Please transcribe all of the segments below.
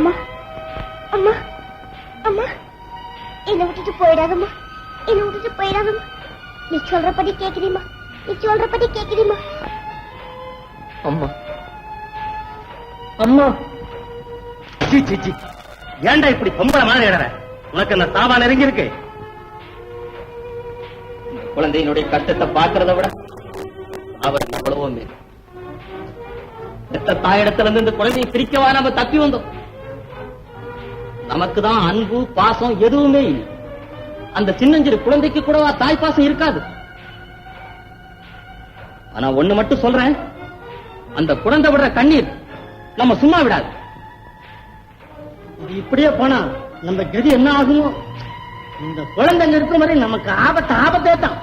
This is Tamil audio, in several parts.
அம்மா. அம்மா. அம்மா. என்னை விட்டுட்டு போயிடாதம்மா. என்னை விட்டுட்டு போயிடாதம்மா. நீ சொல்றபடி கேக்குறீமா நீ சொல்றபடி கேக்குறீமா அம்மா. அம்மா. ஜி ஜி ஜி ஏன்டா இப்படி பொம்பளை மாதிரி இடற உனக்கு அந்த சாபா நெருங்கி இருக்கு? குழந்தையினுடைய கஷ்டத்தை பாக்குறத விட அவர் எவ்வளவோ மேல். பெத்த தாயிடத்துல இருந்து இந்த குழந்தையை பிரிக்கவா நம்ம தப்பி வந்தோம். நமக்கு தான் அன்பு பாசம் எதுவுமே இல்லை. அந்த சின்னஞ்சிறு குழந்தைக்கு கூடவா தாய் பாசம் இருக்காது. ஆனா ஒண்ணு மட்டும் சொல்றேன். அந்த குழந்தை விடுற கண்ணீர் நம்ம சும்மா விடாது. இது இப்படியே போனா நம்ம கதி என்ன ஆகுமோ? இந்த குழந்தைங்க இருக்கிற மாதிரி நமக்கு ஆபத்து ஆபத்தே தான்.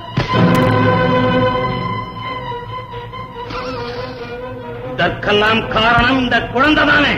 இதற்கெல்லாம் காரணம் இந்த குழந்தை தானே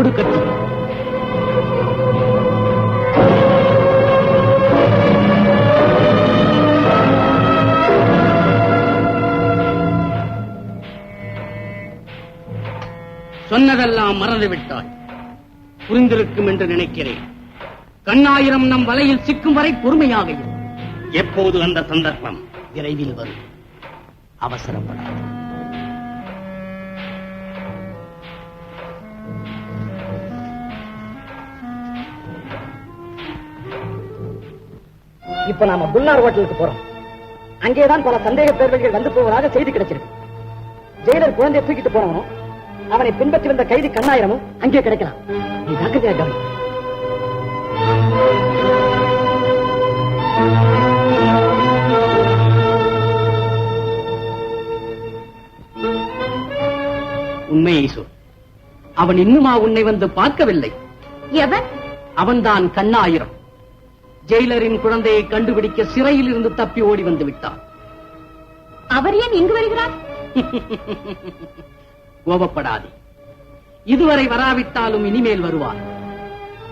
கொடுக்கட்டும். சொன்னதெல்லாம் மறந்துவிட்டாய். புரிந்திருக்கும் என்று நினைக்கிறேன். கண்ணாயிரம் நம் வலையில் சிக்கும் வரை பொறுமையாக எப்போது அந்த சந்தர்ப்பம் விரைவில் வரும். அவசரப்படாது. இப்ப நாம குல்லார் ஹோட்டலுக்கு போறோம். அங்கேதான் பல சந்தேக பேர்வழிகள் வந்து போவதாக செய்தி கிடைச்சிருக்கு. ஜெயிலர் குழந்தையை தூக்கிட்டு போனவனும் அவனை பின்பற்றி வந்த கைதி கண்ணாயிரமும் அங்கே கிடைக்கலாம். நீ ஜாக்கிரதையா கவனி உண்மையை சொல் அவன் இன்னுமா உன்னை வந்து பார்க்கவில்லை. எவன்? அவன்தான் கண்ணாயிரம். ஜெயிலரின் குழந்தையை கண்டுபிடிக்க சிறையில் இருந்து தப்பி ஓடி வந்து விட்டான். அவர் ஏன் இங்கு வருகிறார்? கோபப்படாதே. இதுவரை வராவிட்டாலும் இனிமேல் வருவான்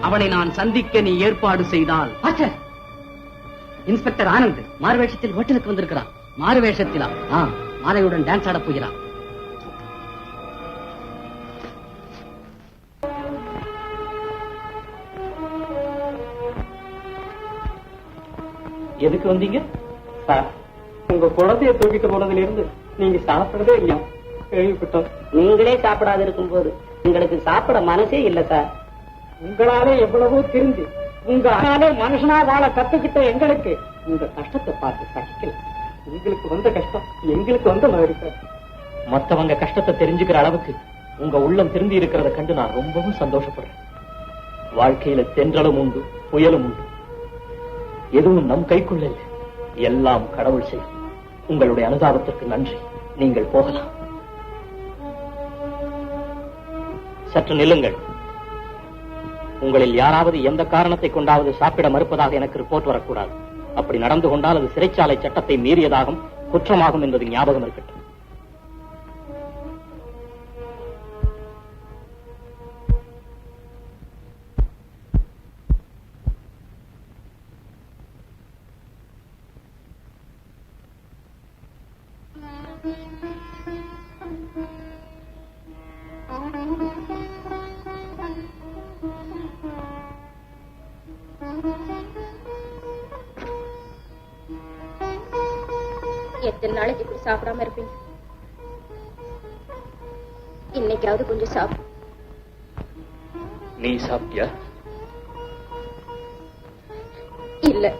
அவனை நான் சந்திக்க நீ ஏற்பாடு செய்தால் இன்ஸ்பெக்டர் ஆனந்த் மாறுவேஷத்தில் ஹோட்டலுக்கு வந்திருக்கிறான் மாறுவேஷத்திலா மாலையுடன் டான்ஸ் ஆட போகிறான் எதுக்கு வந்தீங்க? சார் உங்க குழந்தைய தூக்கிட்டு போனதுல இருந்து நீங்க சாப்பிடறதே இல்லையா கேள்விப்பட்டோம். நீங்களே சாப்பிடாத இருக்கும் போது உங்களுக்கு சாப்பிட மனசே இல்ல சார். உங்களாலே எவ்வளவோ தெரிஞ்சு உங்க ஆனாலே மனுஷனா வாழ கத்துக்கிட்ட எங்களுக்கு உங்க கஷ்டத்தை பார்த்து சகிக்கல. உங்களுக்கு வந்த கஷ்டம் எங்களுக்கு வந்த மாதிரி சார். மத்தவங்க கஷ்டத்தை தெரிஞ்சுக்கிற அளவுக்கு உங்க உள்ளம் திரும்பி இருக்கிறத கண்டு நான் ரொம்பவும் சந்தோஷப்படுறேன். வாழ்க்கையில தென்றலும் உண்டு புயலும் உண்டு. எதுவும் நம் கைக்குள்ள இல்லை. எல்லாம் கடவுள் செய்யும். உங்களுடைய அனுதாபத்திற்கு நன்றி. நீங்கள் போகலாம். சற்று நில்லுங்கள். உங்களில் யாராவது எந்த காரணத்தை கொண்டாவது சாப்பிட மறுப்பதாக எனக்கு ரிப்போர்ட் வரக்கூடாது. அப்படி நடந்து கொண்டால் அது சிறைச்சாலை சட்டத்தை மீறியதாகும் குற்றமாகும் என்பது ஞாபகம் இருக்கட்டும். எத்தனை நாளைக்கு இப்படி சாப்பிடாம இருப்பீங்க. இன்னைக்காவது கொஞ்சம் சாப்பிடு நீ சாப்பிட்டியா? இல்ல.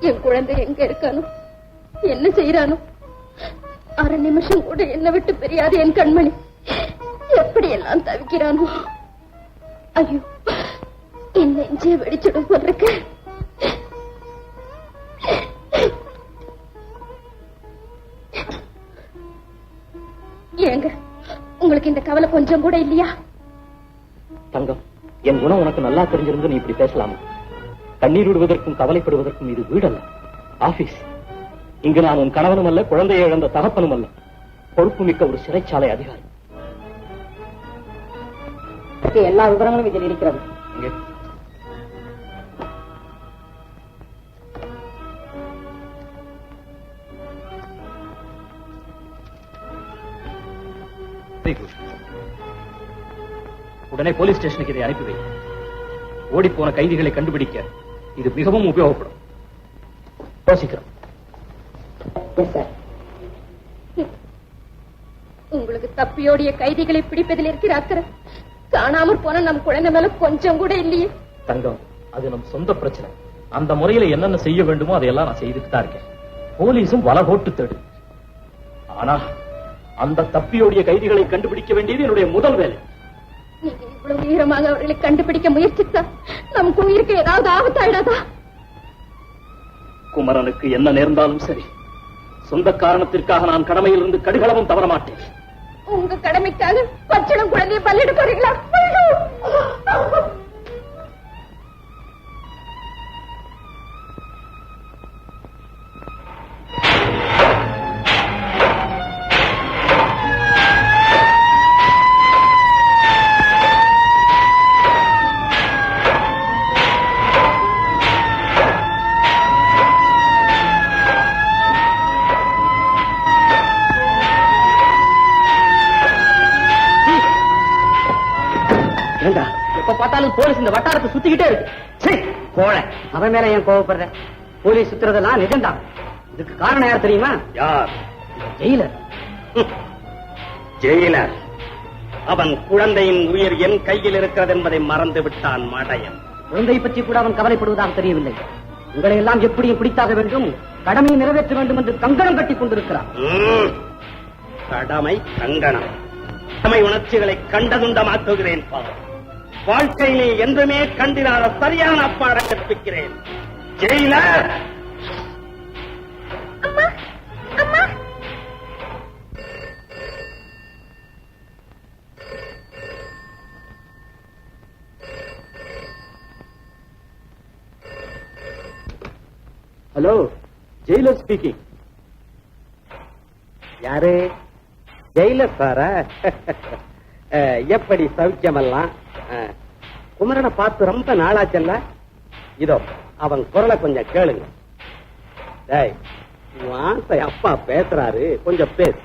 என் குழந்தை எங்க இருக்கானோ? என்ன செய்யறானோ அரை நிமிஷம் கூட என்ன விட்டு பிரியாது என் கண்மணி. எப்படி எல்லாம் தவிக்கிறானோ? ஐயோ என் நெஞ்சே வெடிச்சிடும் போட்டிருக்க ஏங்க உங்களுக்கு இந்த கவலை கொஞ்சம் கூட இல்லையா? தங்கம் என் குணம் உனக்கு நல்லா தெரிஞ்சிருந்து நீ இப்படி பேசலாமா? கண்ணீர் விடுவதற்கும் கவலைப்படுவதற்கும் இது வீடல்ல. ஆபீஸ். இங்கு நான் உன் கணவனும் அல்ல குழந்தையை இழந்த தகப்பனும் அல்ல பொறுப்பு மிக்க ஒரு சிறைச்சாலை அதிகாரி. எல்லா விவரங்களும் இதில் இருக்கிறது. உடனே போலீஸ் ஸ்டேஷனுக்கு இதை அனுப்பி வை. ஓடிப்போன கைதிகளை கண்டுபிடிக்க இது மிகவும் உபயோகப்படும். யோசிக்கிறோம் சார் உங்களுக்கு தப்பியோடிய கைதிகளை பிடிப்பதில் இருக்கிற அக்கறை. காணாமற் போன நம் குழந்தை மேல கொஞ்சம் கூட இல்லையே. தங்கம் அது நம் சொந்த பிரச்சனை. அந்த முறையில என்னென்ன செய்ய வேண்டுமோ அதையெல்லாம் நான் செய்துட்டு தான் இருக்கேன். போலீஸும் வலை போட்டு தேடு. ஆனா அந்த தப்பியோடிய கைதிகளை கண்டுபிடிக்க வேண்டியது என்னுடைய முதல் வேலை. நீங்க இவ்வளவு வீரமாக அவர்களை கண்டுபிடிக்க முயற்சித்தா நமக்கு உயிருக்கு ஏதாவது ஆபத்தாயிடாதா? குமரனுக்கு என்ன நேர்ந்தாலும் சரி. சொந்த காரணத்திற்காக நான் கடமையிலிருந்து கடுகளவும் தவற மாட்டேன் உங்க கடமைக்காக பச்சளம் குழந்தைய பல்லிட போறீங்களா? ஏண்டா? எப்ப பார்த்தாலும் போலீஸ் இந்த வட்டாரத்தை சுத்திக்கிட்டே இருக்கு. சரி கோழ அவன் மேல ஏன் கோவப்படுற? போலீஸ் சுத்துறதெல்லாம் நிஜம்தான் இதுக்கு காரணம் யார் தெரியுமா? யார்? ஜெயிலர். ஜெயிலர். அவன் குழந்தையின் உயிர் என் கையில் இருக்கிறது என்பதை மறந்து விட்டான் மடையன். குழந்தை பற்றி கூட அவன் கவலைப்படுவதாக தெரியவில்லை. உங்களை எல்லாம் எப்படியும் பிடித்தாக வேண்டும். கடமையை நிறைவேற்ற வேண்டும் என்று கங்கணம் கட்டிக் கொண்டிருக்கிறார் ம். கடமை கங்கணம். கடமை உணர்ச்சிகளை கண்டதுண்டமாக்குகிறேன் பார் வாழ்க்கையிலே என்றுமே கண்டிராத சரியான பாடம் கற்பிக்கிறேன். ஜெயிலர் அம்மா அம்மா! ஹலோ ஜெயிலர் ஸ்பீக்கிங் யாரு? ஜெயிலர் சாரா எப்படி சௌக்கியமெல்லாம்? குமரனை பார்த்து ரொம்ப நாளாச்சல்ல? இதோ அவன் குரலை கொஞ்சம் கேளுங்க. டேய் ஆசை அப்பா பேசுறாரு கொஞ்சம் பேசு.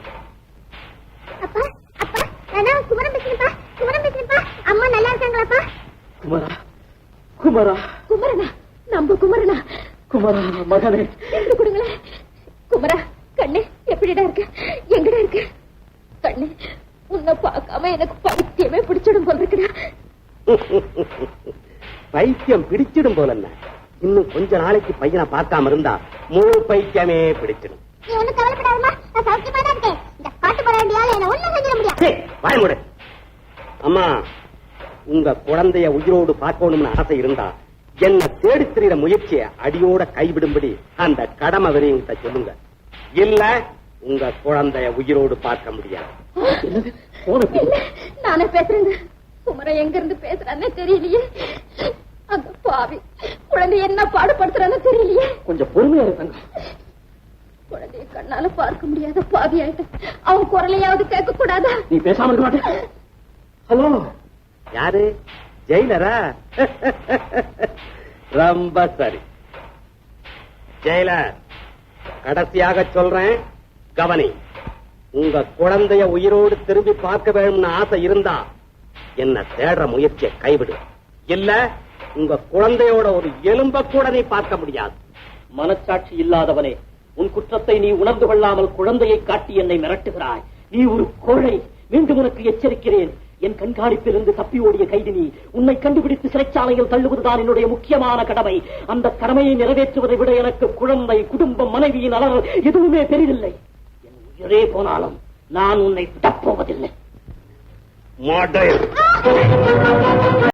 அப்பா அப்பா நான் குமரன் பேசுறேன்ப்பா குமரன் பேசுறேன்ப்பா. அம்மா நல்லா இருக்காங்களாப்பா? குமரா குமரா. குமரனா? நம்ம குமரனா? குமரா மகனே. கொடுங்களேன் குமரா கண்ணு எப்படிடா இருக்கு? எங்கடா இருக்கு? கண்ணு உன்னை பார்க்காம எனக்கு பைத்தியமே பிடிச்சிடும் போல இருக்குடா. பைத்தியம் பிடிச்சிடும் போல இன்னும் கொஞ்ச நாளைக்கு பையனை பார்க்காம இருந்தா முழு பைத்தியமே பிடிச்சிடும். அம்மா உங்க குழந்தைய உயிரோடு பார்க்கணும்னு ஆசை இருந்தா என்ன தேடி திரிகிற முயற்சியை அடியோட கைவிடும்படி அந்த கடமை வரையும் சொல்லுங்க. இல்ல உங்க குழந்தைய உயிரோடு பார்க்க முடியாது. இல்ல நானே பேசுறேங்க. குமர எங்க இருந்து பேசுறான்னு தெரியலையே. அந்த பாவி. குழந்தை என்ன பாடுபடுத்துறான்னு தெரியலையே. கொஞ்சம் பொறுமையா இருப்பாங்க குழந்தைய கண்ணால பார்க்க முடியாத பாவி ஆயிட்டு அவன் குரலையாவது கேட்க கூடாதா நீ பேசாம இருக்க மாட்டே ஹலோ. யாரு? ஜெயிலரா? ரொம்ப சரி. ஜெயிலர் கடைசியாக சொல்றேன் கவனி. உங்க குழந்தைய உயிரோடு திரும்பி பார்க்க வேணும்னு ஆசை இருந்தா என்ன தேடுற முயற்சியை கைவிடு. இல்ல உங்க குழந்தையோட ஒரு எலும்ப கூட நீ பார்க்க முடியாது. மனச்சாட்சி இல்லாதவனே உன் குற்றத்தை நீ உணர்ந்து கொள்ளாமல் குழந்தையை காட்டி என்னை மிரட்டுகிறாய். நீ ஒரு கோழை மீண்டும் உனக்கு எச்சரிக்கிறேன். என் கண்காணிப்பிலிருந்து தப்பி ஓடிய கைதி நீ உன்னை கண்டுபிடித்து சிறைச்சாலையில் தள்ளுவதுதான் என்னுடைய முக்கியமான கடமை. அந்த கடமையை நிறைவேற்றுவதை விட எனக்கு குழந்தை குடும்பம் மனைவியின் அலர் எதுவுமே பெரிதில்லை என் உயிரே போனாலும் நான் உன்னை விடப்போவதில்லை மாட்டேன்